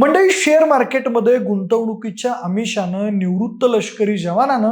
मंडळी शेअर मार्केटमध्ये गुंतवणुकीच्या आमिषानं निवृत्त लष्करी जवानानं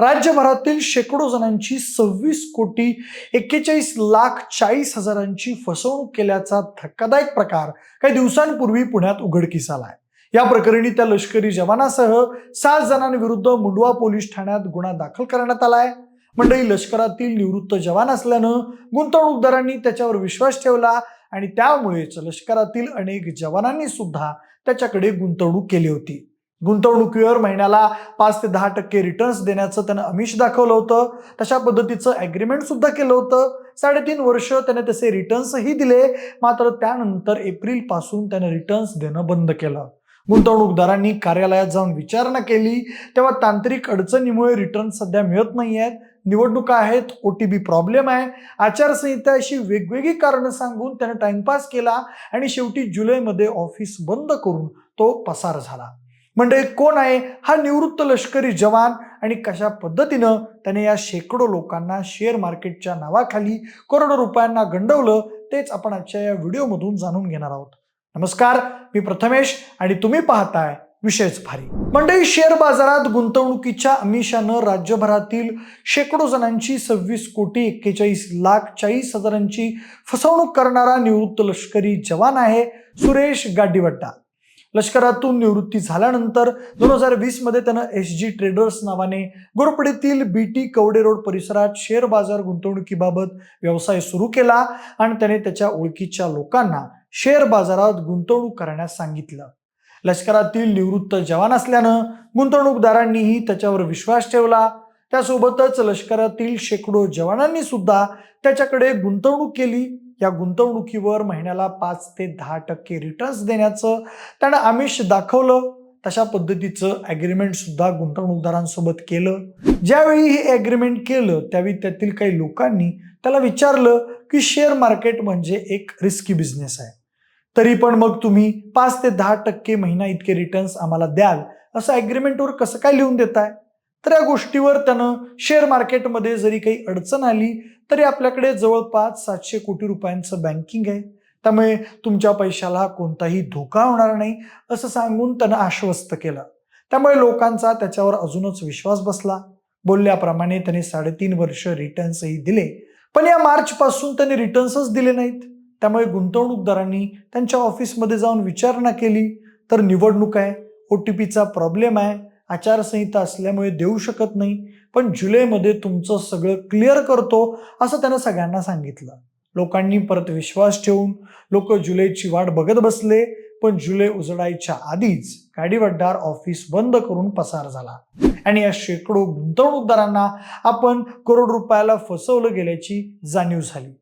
राज्यभरातील शेकडो जणांची सव्वीस कोटी एक्केचाळीस लाख चाळीस हजारांची फसवणूक केल्याचा धक्कादायक प्रकार काही दिवसांपूर्वी पुण्यात उघडकीस आलाय. या प्रकरणी त्या लष्करी जवानासह सात जणांविरुद्ध मुंडवा पोलीस ठाण्यात गुन्हा दाखल करण्यात आलाय. मंडळी लष्करातील निवृत्त जवान असल्यानं गुंतवणूकदारांनी त्याच्यावर विश्वास ठेवला. आणि त्यामुळेच लष्करातील अनेक जवानांनी सुद्धा त्याच्याकडे गुंतवणूक केली होती. गुंतवणुकीवर महिन्याला पाच ते दहा टक्के रिटर्न्स देण्याचं त्यानं अमिष दाखवलं होतं. तशा पद्धतीचं ॲग्रीमेंट सुद्धा केलं होतं. साडेतीन वर्ष त्याने तसे रिटर्न्सही दिले. मात्र त्यानंतर एप्रिलपासून त्यानं रिटर्न्स देणं बंद केलं. गुंतवणूकदारांनी कार्यालयात जाऊन विचारणा केली. तेव्हा तांत्रिक अडचणीमुळे रिटर्न सध्या मिळत नाही आहेत निवडणुका आहेत ओ टी बी प्रॉब्लेम आहे. आचारसंहिता अशी वेगवेगळी कारणं सांगून त्यानं टाइमपास केला आणि शेवटी जुलैमध्ये ऑफिस बंद करून तो पसार झाला. म्हणजे कोण आहे? हा निवृत्त लष्करी जवान आणि कशा पद्धतीनं त्याने या शेकडो लोकांना शेअर मार्केटच्या नावाखाली करोडो रुपयांना गंडवलं तेच आपण आजच्या या व्हिडिओमधून जाणून घेणार आहोत. नमस्कार मी प्रथमेश आणि तुम्ही पाहताय विषयच भारी. मंडळी शेअर बाजारात गुंतवणुकीच्या अमिषानं राज्यभरातील शेकडो जणांची सव्वीस कोटी एक्केचाळीस लाख चाळीस हजारांची फसवणूक करणारा निवृत्त लष्करी जवान आहे सुरेश गाडीवड्डा लष्करातून निवृत्ती झाल्यानंतर दोन हजार वीसमध्ये त्यानं एस जी ट्रेडर्स नावाने गोरपडीतील बी टी कवडे रोड परिसरात शेअर बाजार गुंतवणुकीबाबत व्यवसाय सुरू केला आणि त्याने त्याच्या ओळखीच्या लोकांना शेअर बाजारात गुंतवणूक करण्यास सांगितलं. लष्करातील निवृत्त जवान असल्यानं गुंतवणूकदारांनीही त्याच्यावर विश्वास ठेवला. त्यासोबतच लष्करातील शेकडो जवानांनी सुद्धा त्याच्याकडे गुंतवणूक केली. या गुंतवणुकीवर महिन्याला पाच ते दहा टक्के रिटर्न्स देण्याचं त्यानं आमिष दाखवलं. तशा पद्धतीचं ॲग्रीमेंट सुद्धा गुंतवणूकदारांसोबत केलं. ज्यावेळी हे ॲग्रीमेंट केलं त्यावेळी त्यातील काही लोकांनी त्याला विचारलं की शेअर मार्केट म्हणजे एक रिस्की बिझनेस आहे. तरी पण मग तुम्ही पाच ते दहा टक्के महिना इतके रिटर्न्स आम्हाला द्याल. असं ॲग्रीमेंटवर कसं काय लिहून देताय? तर या गोष्टीवर त्यानं शेअर मार्केटमध्ये जरी काही अडचण आली तरी आपल्याकडे जवळपास सातशे कोटी रुपयांचं बँकिंग आहे. त्यामुळे तुमच्या पैशाला कोणताही धोका होणार नाही असं सांगून त्यानं आश्वस्त केलं. त्यामुळे लोकांचा त्याच्यावर अजूनच विश्वास बसला. बोलल्याप्रमाणे त्याने साडेतीन वर्ष रिटर्न्सही दिले. पण या मार्चपासून त्याने रिटर्न्सच दिले नाहीत. त्यामुळे गुंतवणूकदारांनी त्यांच्या ऑफिसमध्ये जाऊन विचारणा केली. तर निवडणूक आहे. ओ टी पीचा प्रॉब्लेम आहे. आचारसंहिता असल्यामुळे देऊ शकत नाही. पण जुलैमध्ये तुमचं सगळं क्लिअर करतो असं त्यानं सगळ्यांना सांगितलं. लोकांनी परत विश्वास ठेवून लोक जुलैची वाट बघत बसले. पण जुलै उजडायच्या आधीच गाडीवड्डार ऑफिस बंद करून पसार झाला. आणि या शेकडो गुंतवणूकदारांना आपण करोड रुपयाला फसवलं गेल्याची जाणीव झाली.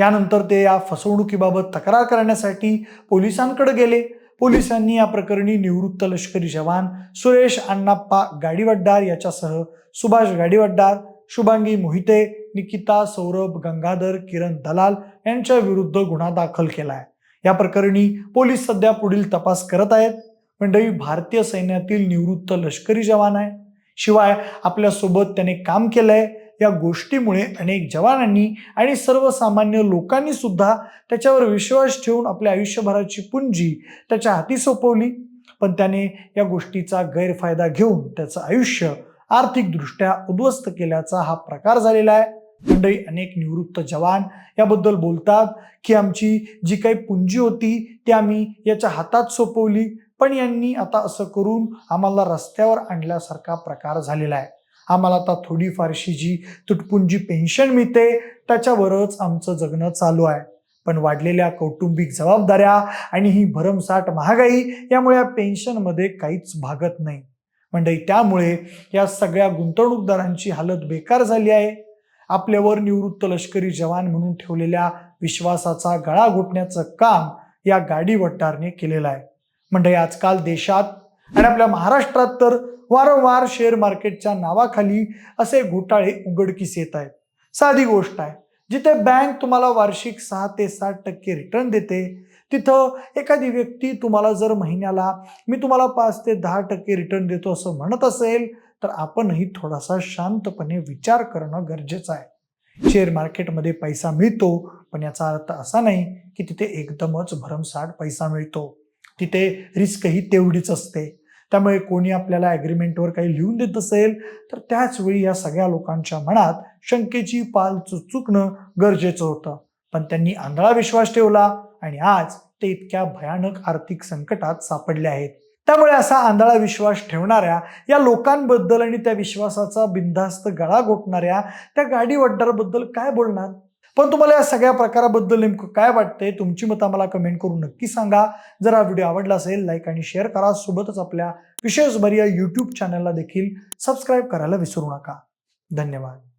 यानंतर ते या फसवणुकीबाबत तक्रार करण्यासाठी पोलिसांकडे गेले. पोलिसांनी या प्रकरणी निवृत्त लष्करी जवान सुरेश अण्णाप्पा गाडीवड्डार याच्यासह सुभाष गाडीवड्डार शुभांगी मोहिते निकिता सौरभ गंगाधर किरण दलाल यांच्या विरुद्ध गुन्हा दाखल केला आहे या प्रकरणी पोलीस सध्या पुढील तपास करत आहेत. मंडळी भारतीय सैन्यातील निवृत्त लष्करी जवान आहे. शिवाय आपल्यासोबत त्याने काम केलं आहे या गोष्टीमुळे अनेक जवानांनी आणि सर्वसामान्य लोकांनी सुद्धा त्याच्यावर विश्वास ठेवून आपल्या आयुष्यभराची पुंजी त्याच्या हाती सोपवली. पण त्याने या गोष्टीचा गैरफायदा घेऊन त्याचं आयुष्य आर्थिकदृष्ट्या उद्ध्वस्त केल्याचा हा प्रकार झालेला आहे. मंडळी अनेक निवृत्त जवान याबद्दल बोलतात की आमची जी काही पुंजी होती ती आम्ही याच्या हातात सोपवली. पण यांनी आता असं करून आम्हाला रस्त्यावर आणल्यासारखा प्रकार झालेला आहे. आम्हाला आता थोडीफारशी जी तुटपुंजी पेन्शन मिळते त्याच्यावरच आमचं जगणं चालू आहे. पण वाढलेल्या कौटुंबिक जबाबदाऱ्या आणि ही भरमसाठ महागाई यामुळे या पेन्शनमध्ये काहीच भागत नाही. म्हणजे त्यामुळे या सगळ्या गुंतवणूकदारांची हालत बेकार झाली आहे. आपल्यावर निवृत्त लष्करी जवान म्हणून ठेवलेल्या विश्वासाचा गळा घोटण्याचं काम या गाडीवट्टारने केलेलं आहे. म्हणजे आजकाल देशात आणि आपल्या महाराष्ट्रात तर वारंवार शेअर मार्केटच्या नावाखाली असे घोटाळे उघडकीस येत आहेत. साधी गोष्ट आहे जिथे बँक तुम्हाला वार्षिक सहा ते सात टक्के रिटर्न देते तिथं एखादी व्यक्ती तुम्हाला जर महिन्याला मी तुम्हाला पाच ते दहा टक्के रिटर्न देतो असं म्हणत असेल तर आपणही थोडासा शांतपणे विचार करणं गरजेचं आहे. शेअर मार्केटमध्ये पैसा मिळतो पण याचा अर्थ असा नाही की तिथे एकदमच भरमसाठ पैसा मिळतो. तिथे रिस्कही तेवढीच असते. त्यामुळे कोणी आपल्याला ॲग्रीमेंटवर काही लिहून देत असेल तर त्याच वेळी या सगळ्या लोकांच्या मनात शंकेची पाल चुकणं गरजेचं होतं. पण त्यांनी आंधळा विश्वास ठेवला आणि आज ते इतक्या भयानक आर्थिक संकटात सापडले आहेत. त्यामुळे असा आंधळा विश्वास ठेवणाऱ्या या लोकांबद्दल आणि त्या विश्वासाचा बिनधास्त गळा घोटणाऱ्या त्या गाडीवड्डारबद्दल काय बोलणार? पण तुम्हाला या सगळ्या प्रकाराबद्दल नेमकं काय वाटतंय तुमची मतं आम्हाला कमेंट करून नक्की सांगा. जर हा व्हिडिओ आवडला असेल लाईक आणि शेअर करा. सोबतच आपल्या विशेष भर या यूट्यूब चॅनलला देखील सबस्क्राईब करायला विसरू नका. धन्यवाद.